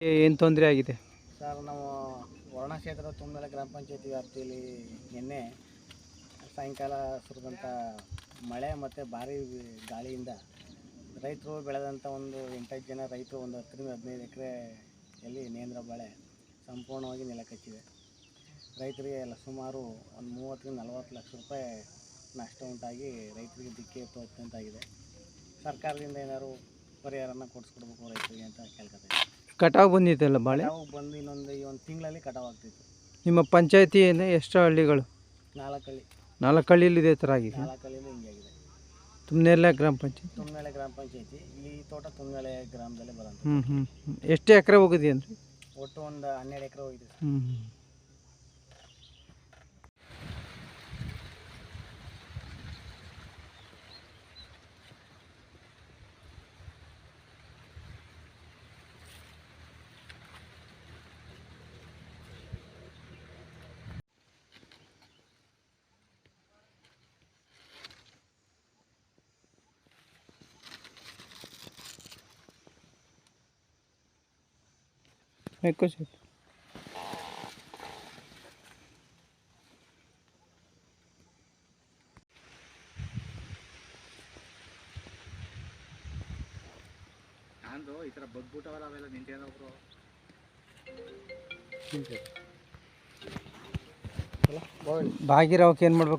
ಏನು ತೊಂದರೆ ಆಗಿದೆ? ಸರ್, ನಾವು ವರ್ಣ ಕ್ಷೇತ್ರದ ತುಂಬೆಳೆ ಗ್ರಾಮ ಪಂಚಾಯತಿ ವ್ಯಾಪ್ತಿಯಲ್ಲಿ ನಿನ್ನೆ ಸಾಯಂಕಾಲ ಸುರಿದಂಥ ಮಳೆ ಮತ್ತು ಭಾರಿ ಗಾಳಿಯಿಂದ ರೈತರು ಬೆಳೆದಂಥ ಒಂದು ಎಂಟೈದು ಜನ ರೈತರು ಒಂದು ಹತ್ತರಿಂದ ಹದಿನೈದು ಎಕರೆಯಲ್ಲಿ ನೇಂದ್ರ ಬಾಳೆ ಸಂಪೂರ್ಣವಾಗಿ ನೆಲಕಚ್ಚಿದೆ ರೈತರಿಗೆ ಎಲ್ಲ ಸುಮಾರು ಒಂದು ಮೂವತ್ತರಿಂದ ನಲವತ್ತು ಲಕ್ಷ ರೂಪಾಯಿ ನಷ್ಟ ಉಂಟಾಗಿ ರೈತರಿಗೆ ದಿಕ್ಕೆ ತೋಚಂತಾಗಿದೆ ಸರ್ಕಾರದಿಂದ ಏನಾದರೂ ಪರಿಹಾರನ ಕೊಡಿಸ್ಕೊಡ್ಬೇಕು ರೈತರಿಗೆ ಅಂತ ಕೇಳ್ಕೊತಾ ಇದ್ದೀನಿ. ಕಟಾವು ಬಂದಿದ್ದಲ್ಲ ಬಾಳೆ? ಕಟಾವು ಬಂದು ಇನ್ನೊಂದು ಈ ಒಂದು ತಿಂಗಳಲ್ಲಿ ಕಟಾವು ಆಗ್ತಿತ್ತು. ನಿಮ್ಮ ಪಂಚಾಯಿತಿ ಎಷ್ಟು ಹಳ್ಳಿಗಳು? ನಾಲ್ಕು ಹಳ್ಳಿ. ನಾಲ್ಕು ಹಳ್ಳಿಯಲ್ಲಿ ಇದೇ ಥರ ಆಗಿದೆ? ನಾಲ್ಕು ಹಳ್ಳಿಲಿ ಹಿಂಗಾಗಿದೆ ತುಮ್ನೆಲ್ಲ ಗ್ರಾಮ ಪಂಚಾಯತಿ? ತುಮ್ನಳೆ ಗ್ರಾಮ ಪಂಚಾಯತಿ. ಈ ತೋಟ ತುಮ್ನಳೆ ಗ್ರಾಮದಲ್ಲೇ ಬರೋದು ಹ್ಞೂ ಹ್ಞೂ ಎಷ್ಟು ಎಕರೆ ಹೋಗಿದೆ ಅಂದರೆ? ಒಟ್ಟು ಒಂದು ಹನ್ನೆರಡು ಎಕರೆ ಹೋಗಿದೆ ಹ್ಞೂ ಹ್ಞೂ ఎక్కువ సేపు ನಾನು ಈ ಥರ ಬಗ್ಬಿಟ್ಟವಲ್ಲ ಅವೆಲ್ಲ ನಿಂತೇನೊಬ್ರು ಭಾಗಿರಾವಕ್ಕೆ ಏನು ಮಾಡ್ಬೇಕು